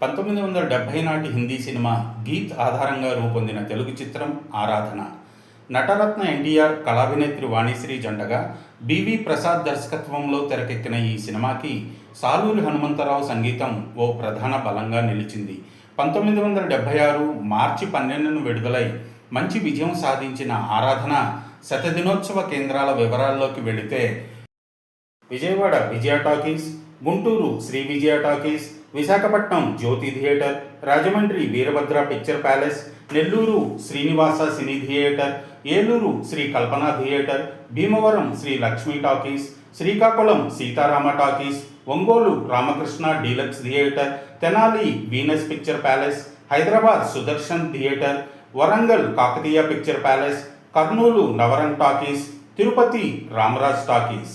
పంతొమ్మిది వందల డెబ్భై నాటి హిందీ సినిమా గీత్ ఆధారంగా రూపొందిన తెలుగు చిత్రం ఆరాధన. నటరత్న ఎన్టీఆర్ కళాభినేత్రి వాణిశ్రీ జంటగా బివి ప్రసాద్ దర్శకత్వంలో తెరకెక్కిన ఈ సినిమాకి సాలూరి హనుమంతరావు సంగీతం ఓ ప్రధాన బలంగా నిలిచింది. పంతొమ్మిది వందల డెబ్భై ఆరు మార్చి పన్నెండును విడుదలై మంచి విజయం సాధించిన ఆరాధన శతదినోత్సవ కేంద్రాల వివరాల్లోకి వెళితే Vijayawada Vijaya talkies Guntur Sri Vijaya talkies Visakhapatnam Jyothi theatre Rajahmundry Veerabhadra picture palace Nellore Srinivasa cine theatre Eluru Sri Kalpana theatre Bhimavaram Sri Lakshmi talkies Srikakulam Seetharama talkies Ongole Ramakrishna deluxe theatre Tenali Venus picture palace Hyderabad Sudarshan theatre Warangal Kakatiya picture palace Kurnool Navrang talkies Tirupati Ramraj talkies.